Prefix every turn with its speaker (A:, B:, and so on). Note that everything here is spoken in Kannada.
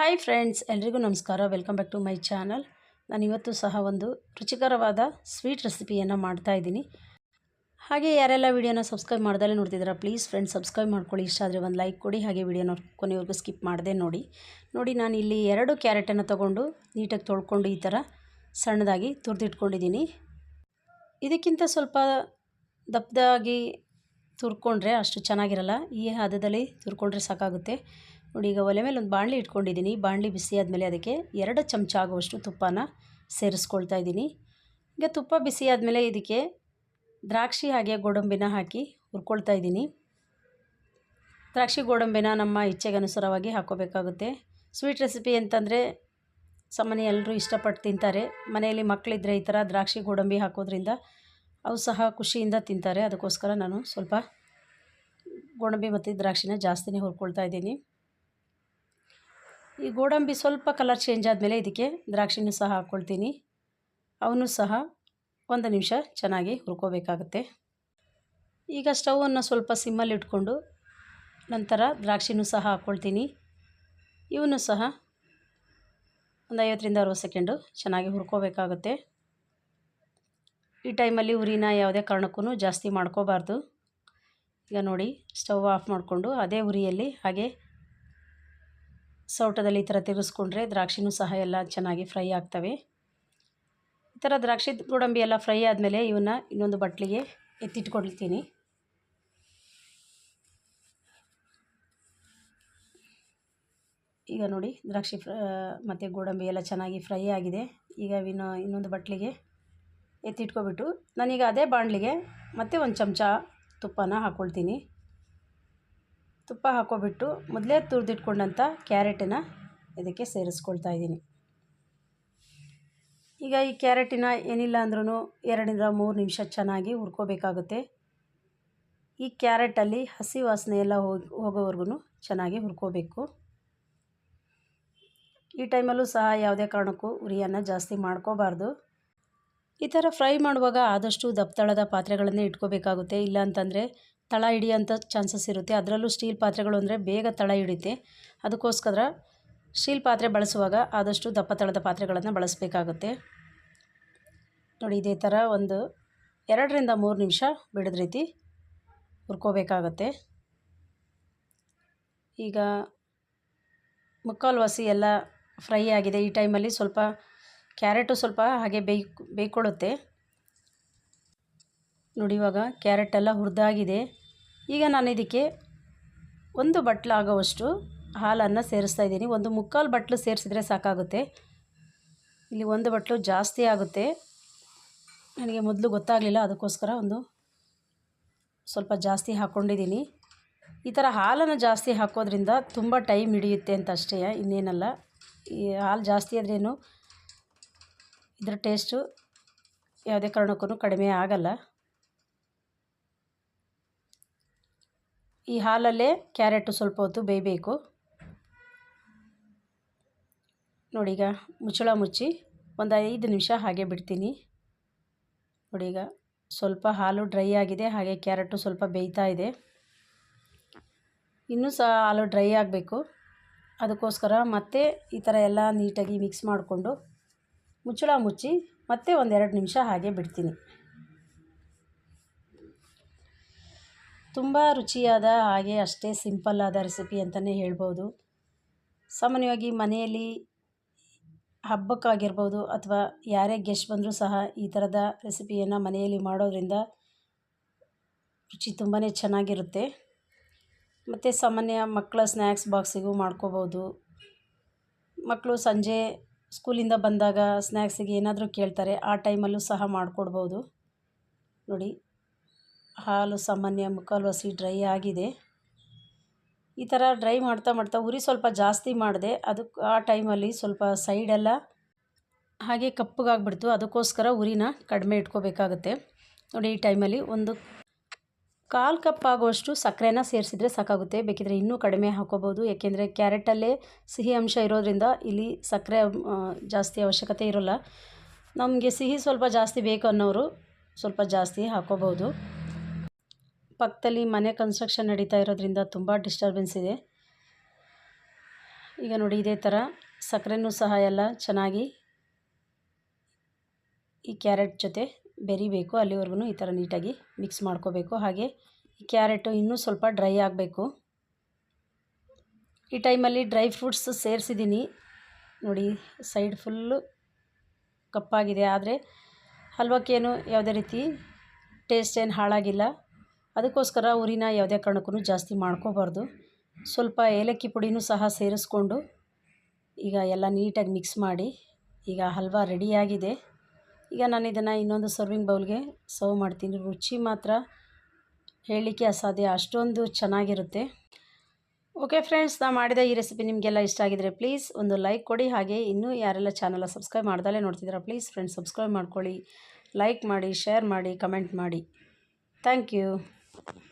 A: ಹಾಯ್ ಫ್ರೆಂಡ್ಸ್, ಎಲ್ರಿಗೂ ನಮಸ್ಕಾರ. Welcome back to my channel. ನಾನು ಇವತ್ತು ಸಹ ಒಂದು ರುಚಿಕರವಾದ ಸ್ವೀಟ್ ರೆಸಿಪಿಯನ್ನು ಮಾಡ್ತಾ ಇದ್ದೀನಿ. ಹಾಗೆ ಯಾರೆಲ್ಲ ವೀಡಿಯೋನ ಸಬ್ಸ್ಕ್ರೈಬ್ ಮಾಡ್ದಲ್ಲೇ ನೋಡ್ತಿದ್ದೀರಾ, ಪ್ಲೀಸ್ ಫ್ರೆಂಡ್ಸ್, ಸಬ್ಸ್ಕ್ರೈಬ್ ಮಾಡ್ಕೊಳ್ಳಿ. ಇಷ್ಟ ಆದರೆ ಒಂದು ಲೈಕ್ ಕೊಡಿ, ಹಾಗೆ ವೀಡಿಯೋನ ಕೊನೆವರೆಗೂ ಸ್ಕಿಪ್ ಮಾಡದೆ ನೋಡಿ. ನೋಡಿ, ನಾನು ಇಲ್ಲಿ ಎರಡು ಕ್ಯಾರೆಟನ್ನು ತೊಗೊಂಡು ನೀಟಾಗಿ ತೊಳ್ಕೊಂಡು ಈ ಥರ ಸಣ್ಣದಾಗಿ ತುರಿದಿಟ್ಕೊಂಡಿದ್ದೀನಿ. ಇದಕ್ಕಿಂತ ಸ್ವಲ್ಪ ದಪ್ಪದಾಗಿ ತುರ್ಕೊಂಡ್ರೆ ಅಷ್ಟು ಚೆನ್ನಾಗಿರಲ್ಲ. ಈ ಹದದಲ್ಲಿ ತುರ್ಕೊಂಡ್ರೆ ಸಾಕಾಗುತ್ತೆ. ನೋಡಿ, ಈಗ ಒಲೆ ಮೇಲೆ ಒಂದು ಬಾಣಲಿ ಇಟ್ಕೊಂಡಿದ್ದೀನಿ. ಬಾಣಲಿ ಬಿಸಿ ಆದಮೇಲೆ ಅದಕ್ಕೆ ಎರಡು ಚಮಚ ಆಗುವಷ್ಟು ತುಪ್ಪನ ಸೇರಿಸ್ಕೊಳ್ತಾ ಇದ್ದೀನಿ. ಈಗ ತುಪ್ಪ ಬಿಸಿ ಆದಮೇಲೆ ಇದಕ್ಕೆ ದ್ರಾಕ್ಷಿ ಹಾಗೆ ಗೋಡಂಬಿನ ಹಾಕಿ ಹುರ್ಕೊಳ್ತಾ ಇದ್ದೀನಿ. ದ್ರಾಕ್ಷಿ ಗೋಡಂಬಿನ ನಮ್ಮ ಇಚ್ಛೆಗೆ ಅನುಸಾರವಾಗಿ ಹಾಕೋಬೇಕಾಗುತ್ತೆ ಸ್ವೀಟ್ ರೆಸಿಪಿ ಅಂತಂದರೆ ಸಾಮಾನ್ಯ ಎಲ್ಲರೂ ಇಷ್ಟಪಟ್ಟು ತಿಂತಾರೆ. ಮನೆಯಲ್ಲಿ ಮಕ್ಕಳಿದ್ರೆ ಈ ಥರ ದ್ರಾಕ್ಷಿ ಗೋಡಂಬಿ ಹಾಕೋದ್ರಿಂದ ಅವು ಸಹ ಖುಷಿಯಿಂದ ತಿಂತಾರೆ. ಅದಕ್ಕೋಸ್ಕರ ನಾನು ಸ್ವಲ್ಪ ಗೋಡಂಬಿ ಮತ್ತು ದ್ರಾಕ್ಷಿನ ಜಾಸ್ತಿನೇ ಹುರ್ಕೊಳ್ತಾ ಇದ್ದೀನಿ. ಈ ಗೋಡಂಬಿ ಸ್ವಲ್ಪ ಕಲರ್ ಚೇಂಜ್ ಆದಮೇಲೆ ಇದಕ್ಕೆ ದ್ರಾಕ್ಷಿನೂ ಸಹ ಹಾಕ್ಕೊಳ್ತೀನಿ. ಅವನು ಸಹ ಒಂದು ನಿಮಿಷ ಚೆನ್ನಾಗಿ ಹುರ್ಕೋಬೇಕಾಗುತ್ತೆ. ಈಗ ಸ್ಟವನ್ನು ಸ್ವಲ್ಪ ಸಿಮ್ಮಲ್ಲಿ ಇಟ್ಕೊಂಡು ನಂತರ ದ್ರಾಕ್ಷಿನೂ ಸಹ ಹಾಕ್ಕೊಳ್ತೀನಿ. ಇವನು ಸಹ ಒಂದು ಐವತ್ತರಿಂದ ಅರುವತ್ತು ಸೆಕೆಂಡು ಚೆನ್ನಾಗಿ ಹುರ್ಕೋಬೇಕಾಗುತ್ತೆ. ಈ ಟೈಮಲ್ಲಿ ಉರಿನ ಯಾವುದೇ ಕಾರಣಕ್ಕೂ ಜಾಸ್ತಿ ಮಾಡ್ಕೋಬಾರ್ದು. ಈಗ ನೋಡಿ, ಸ್ಟವ್ ಆಫ್ ಮಾಡಿಕೊಂಡು ಅದೇ ಉರಿಯಲ್ಲಿ ಹಾಗೆ ಸೌಟದಲ್ಲಿ ಈ ಥರ ತಿರುಗಿಸ್ಕೊಂಡ್ರೆ ದ್ರಾಕ್ಷಿನೂ ಸಹ ಎಲ್ಲ ಚೆನ್ನಾಗಿ ಫ್ರೈ ಆಗ್ತವೆ. ಈ ಥರ ದ್ರಾಕ್ಷಿ ಗೋಡಂಬಿ ಎಲ್ಲ ಫ್ರೈ ಆದಮೇಲೆ ಇವನ್ನ ಇನ್ನೊಂದು ಬಟ್ಲಿಗೆ ಎತ್ತಿಟ್ಕೊಳ್ತೀನಿ. ಈಗ ನೋಡಿ ದ್ರಾಕ್ಷಿ ಫ್ರ, ಮತ್ತು ಗೋಡಂಬಿ ಎಲ್ಲ ಚೆನ್ನಾಗಿ ಫ್ರೈ ಆಗಿದೆ. ಈಗ ಇನ್ನು ಇನ್ನೊಂದು ಬಟ್ಲಿಗೆ ಎತ್ತಿಟ್ಕೊಬಿಟ್ಟು ನಾನೀಗ ಅದೇ ಬಾಣಲಿಗೆ ಮತ್ತೆ ಒಂದು ಚಮಚ ತುಪ್ಪನ ಹಾಕ್ಕೊಳ್ತೀನಿ ತುಪ್ಪ ಹಾಕೋಬಿಟ್ಟು ಮೊದಲೇ ತುರಿದಿಟ್ಕೊಂಡಂಥ ಕ್ಯಾರೆಟನ್ನು ಇದಕ್ಕೆ ಸೇರಿಸ್ಕೊಳ್ತಾ ಇದ್ದೀನಿ. ಈಗ ಈ ಕ್ಯಾರೆಟಿನ ಏನಿಲ್ಲ ಅಂದ್ರೂ ಎರಡರಿಂದ ಮೂರು ನಿಮಿಷ ಚೆನ್ನಾಗಿ ಹುರ್ಕೋಬೇಕಾಗುತ್ತೆ. ಈ ಕ್ಯಾರೆಟಲ್ಲಿ ಹಸಿ ವಾಸನೆ ಎಲ್ಲ ಹೋಗಿ, ಹೋಗೋವರೆಗೂ ಚೆನ್ನಾಗಿ ಹುರ್ಕೋಬೇಕು. ಈ ಟೈಮಲ್ಲೂ ಸಹ ಯಾವುದೇ ಕಾರಣಕ್ಕೂ ಉರಿಯನ್ನು ಜಾಸ್ತಿ ಮಾಡ್ಕೋಬಾರ್ದು. ಈ ಥರ ಫ್ರೈ ಮಾಡುವಾಗ ಆದಷ್ಟು ದಪ್ಪತಳದ ಪಾತ್ರೆಗಳನ್ನೇ ಇಟ್ಕೋಬೇಕಾಗುತ್ತೆ. ಇಲ್ಲ ಅಂತಂದರೆ ತಳ ಹಿಡಿಯೋಂಥ ಚಾನ್ಸಸ್ ಇರುತ್ತೆ. ಅದರಲ್ಲೂ ಸ್ಟೀಲ್ ಪಾತ್ರೆಗಳು ಅಂದರೆ ಬೇಗ ತಳ ಹಿಡಿಯುತ್ತೆ. ಅದಕ್ಕೋಸ್ಕರ ಸ್ಟೀಲ್ ಪಾತ್ರೆ ಬಳಸುವಾಗ ಆದಷ್ಟು ದಪ್ಪ ತಳದ ಪಾತ್ರೆಗಳನ್ನು ಬಳಸಬೇಕಾಗುತ್ತೆ. ನೋಡಿ, ಇದೇ ಥರ ಒಂದು ಎರಡರಿಂದ ಮೂರು ನಿಮಿಷ ಬಿಡದ ರೀತಿ ಹುರ್ಕೋಬೇಕಾಗತ್ತೆ. ಈಗ ಮುಕ್ಕಾಲು ಎಲ್ಲ ಫ್ರೈ ಆಗಿದೆ. ಈ ಟೈಮಲ್ಲಿ ಸ್ವಲ್ಪ ಕ್ಯಾರೆಟು ಸ್ವಲ್ಪ ಹಾಗೆ ಬೇಯ್, ಬೇಯ್ಕೊಳ್ಳುತ್ತೆ. ನೋಡಿ, ಇವಾಗ ಕ್ಯಾರೆಟೆಲ್ಲ ಹುರಿದಾಗಿದೆ. ಈಗ ನಾನು ಇದಕ್ಕೆ ಒಂದು ಬಟ್ಲು ಆಗೋವಷ್ಟು ಹಾಲನ್ನು ಸೇರಿಸ್ತಾ ಇದ್ದೀನಿ. ಒಂದು ಮುಕ್ಕಾಲು ಬಟ್ಲು ಸೇರಿಸಿದ್ರೆ ಸಾಕಾಗುತ್ತೆ. ಇಲ್ಲಿ ಒಂದು ಬಟ್ಲು ಜಾಸ್ತಿ ಆಗುತ್ತೆ. ನನಗೆ ಮೊದಲು ಗೊತ್ತಾಗಲಿಲ್ಲ, ಅದಕ್ಕೋಸ್ಕರ ಒಂದು ಸ್ವಲ್ಪ ಜಾಸ್ತಿ ಹಾಕ್ಕೊಂಡಿದ್ದೀನಿ. ಈ ಥರ ಹಾಲನ್ನು ಜಾಸ್ತಿ ಹಾಕೋದ್ರಿಂದ ತುಂಬ ಟೈಮ್ ಹಿಡಿಯುತ್ತೆ ಅಂತ ಅಷ್ಟೇ, ಇನ್ನೇನಲ್ಲ. ಈ ಹಾಲು ಜಾಸ್ತಿ ಆದ್ರೇನು ಇದರ ಟೇಸ್ಟು ಯಾವುದೇ ಕಾರಣಕ್ಕೂ ಕಡಿಮೆ ಆಗಲ್ಲ. ಈ ಹಾಲಲ್ಲೇ ಕ್ಯಾರೆಟು ಸ್ವಲ್ಪ ಹೊತ್ತು ಬೇಯಬೇಕು. ನೋಡಿ ಈಗ ಮುಚ್ಚಳ ಮುಚ್ಚಿ ಒಂದು ಐದು ನಿಮಿಷ ಹಾಗೆ ಬಿಡ್ತೀನಿ. ನೋಡಿ ಈಗ ಸ್ವಲ್ಪ ಹಾಲು ಡ್ರೈ ಆಗಿದೆ, ಹಾಗೆ ಕ್ಯಾರೆಟು ಸ್ವಲ್ಪ ಬೇಯ್ತಾ ಇದೆ. ಇನ್ನೂ ಸಹ ಹಾಲು ಡ್ರೈ ಆಗಬೇಕು. ಅದಕ್ಕೋಸ್ಕರ ಮತ್ತೆ ಈ ಥರ ಎಲ್ಲ ನೀಟಾಗಿ ಮಿಕ್ಸ್ ಮಾಡಿಕೊಂಡು ಮುಚ್ಚಳ ಮುಚ್ಚಿ ಮತ್ತೆ ಒಂದೆರಡು ನಿಮಿಷ ಹಾಗೆ ಬಿಡ್ತೀನಿ. ತುಂಬ ರುಚಿಯಾದ ಹಾಗೆ ಅಷ್ಟೇ ಸಿಂಪಲ್ ಆದ ರೆಸಿಪಿ ಅಂತಲೇ ಹೇಳ್ಬೋದು. ಸಾಮಾನ್ಯವಾಗಿ ಮನೆಯಲ್ಲಿ ಹಬ್ಬಕ್ಕಾಗಿರ್ಬೋದು ಅಥವಾ ಯಾರೇ ಗೆಸ್ಟ್ ಬಂದರೂ ಸಹ ಈ ಥರದ ರೆಸಿಪಿಯನ್ನು ಮನೆಯಲ್ಲಿ ಮಾಡೋದ್ರಿಂದ ರುಚಿ ತುಂಬಾ ಚೆನ್ನಾಗಿರುತ್ತೆ. ಮತ್ತು ಸಾಮಾನ್ಯ ಮಕ್ಕಳ ಸ್ನ್ಯಾಕ್ಸ್ ಬಾಕ್ಸಿಗೂ ಮಾಡ್ಕೋಬೋದು. ಮಕ್ಕಳು ಸಂಜೆ ಸ್ಕೂಲಿಂದ ಬಂದಾಗ ಸ್ನ್ಯಾಕ್ಸಿಗೆ ಏನಾದರೂ ಕೇಳ್ತಾರೆ ಆ ಟೈಮಲ್ಲೂ ಸಹ ಮಾಡಿಕೊಡ್ಬೋದು. ನೋಡಿ. ಹಾಲು ಸಾಮಾನ್ಯ ಮುಕ್ಕಾಲು ಹಸಿ ಡ್ರೈ ಆಗಿದೆ. ಈ ಥರ ಡ್ರೈ ಮಾಡ್ತಾ ಮಾಡ್ತಾ ಉರಿ ಸ್ವಲ್ಪ ಜಾಸ್ತಿ ಮಾಡಿದೆ. ಅದಕ್ಕೆ ಆ ಟೈಮಲ್ಲಿ ಸ್ವಲ್ಪ ಸೈಡೆಲ್ಲ ಹಾಗೆ ಕಪ್ಪಗಾಗ್ಬಿಡ್ತು. ಅದಕ್ಕೋಸ್ಕರ ಉರಿನ ಕಡಿಮೆ ಇಟ್ಕೋಬೇಕಾಗುತ್ತೆ. ನೋಡಿ, ಈ ಟೈಮಲ್ಲಿ ಒಂದು ಕಾಲು ಕಪ್ ಆಗುವಷ್ಟು ಸಕ್ಕರೆನ ಸೇರಿಸಿದ್ರೆ ಸಾಕಾಗುತ್ತೆ. ಬೇಕಿದ್ರೆ ಇನ್ನೂ ಕಡಿಮೆ ಹಾಕೋಬೋದು. ಯಾಕೆಂದರೆ ಕ್ಯಾರೆಟಲ್ಲೇ ಸಿಹಿ ಅಂಶ ಇರೋದ್ರಿಂದ ಇಲ್ಲಿ ಸಕ್ಕರೆ ಜಾಸ್ತಿ ಅವಶ್ಯಕತೆ ಇರೋಲ್ಲ. ನಮಗೆ ಸಿಹಿ ಸ್ವಲ್ಪ ಜಾಸ್ತಿ ಬೇಕು ಅನ್ನೋರು ಸ್ವಲ್ಪ ಜಾಸ್ತಿ ಹಾಕೋಬೋದು. ಪಕ್ಕದಲ್ಲಿ ಮನೆ ಕನ್ಸ್ಟ್ರಕ್ಷನ್ ನಡೀತಾ ಇರೋದ್ರಿಂದ ತುಂಬ ಡಿಸ್ಟರ್ಬೆನ್ಸ್ ಇದೆ. ಈಗ ನೋಡಿ ಇದೇ ಥರ ಸಕ್ಕರೆನೂ ಸಹ ಎಲ್ಲ ಚೆನ್ನಾಗಿ ಈ ಕ್ಯಾರೆಟ್ ಜೊತೆ ಬೆರಿಬೇಕು ಅಲ್ಲಿವರೆಗೂ ಈ ಥರ ನೀಟಾಗಿ ಮಿಕ್ಸ್ ಮಾಡ್ಕೋಬೇಕು. ಹಾಗೆ ಈ ಕ್ಯಾರೆಟು ಇನ್ನೂ ಸ್ವಲ್ಪ ಡ್ರೈ ಆಗಬೇಕು. ಈ ಟೈಮಲ್ಲಿ ಡ್ರೈ ಫ್ರೂಟ್ಸ್ ಸೇರಿಸಿದ್ದೀನಿ. ನೋಡಿ ಸೈಡ್ ಫುಲ್ಲು ಕಪ್ಪಾಗಿದೆ. ಆದರೆ ಹಲ್ವಕ್ಕೇನು ಯಾವುದೇ ರೀತಿ ಟೇಸ್ಟ್ ಏನು ಹಾಳಾಗಿಲ್ಲ. ಅದಕ್ಕೋಸ್ಕರ ಉರಿನ ಯಾವುದೇ ಕಾರಣಕ್ಕೂ ಜಾಸ್ತಿ ಮಾಡ್ಕೋಬಾರ್ದು. ಸ್ವಲ್ಪ ಏಲಕ್ಕಿ ಪುಡಿನೂ ಸಹ ಸೇರಿಸ್ಕೊಂಡು ಈಗ ಎಲ್ಲ ನೀಟಾಗಿ ಮಿಕ್ಸ್ ಮಾಡಿ ಈಗ ಹಲ್ವಾ ರೆಡಿಯಾಗಿದೆ. ಈಗ ನಾನು ಇದನ್ನು ಇನ್ನೊಂದು ಸರ್ವಿಂಗ್ ಬೌಲ್ಗೆ ಸರ್ವ್ ಮಾಡ್ತೀನಿ. ರುಚಿ ಮಾತ್ರ ಹೇಳಲಿಕ್ಕೆ ಅಸಾಧ್ಯ, ಅಷ್ಟೊಂದು ಚೆನ್ನಾಗಿರುತ್ತೆ. ಓಕೆ ಫ್ರೆಂಡ್ಸ್, ನಾ ಮಾಡಿದ ಈ ರೆಸಿಪಿ ನಿಮಗೆಲ್ಲ ಇಷ್ಟ ಆಗಿದರೆ ಪ್ಲೀಸ್ ಒಂದು ಲೈಕ್ ಕೊಡಿ. ಹಾಗೆ ಇನ್ನೂ ಯಾರೆಲ್ಲ ಚಾನಲ್ ಸಬ್ಸ್ಕ್ರೈಬ್ ಮಾಡ್ದಲ್ಲೇ ನೋಡ್ತಿದ್ದೀರಾ, ಪ್ಲೀಸ್ ಫ್ರೆಂಡ್ಸ್ ಸಬ್ಸ್ಕ್ರೈಬ್ ಮಾಡ್ಕೊಳ್ಳಿ. ಲೈಕ್ ಮಾಡಿ, ಶೇರ್ ಮಾಡಿ, ಕಮೆಂಟ್ ಮಾಡಿ. Thank you. discipline.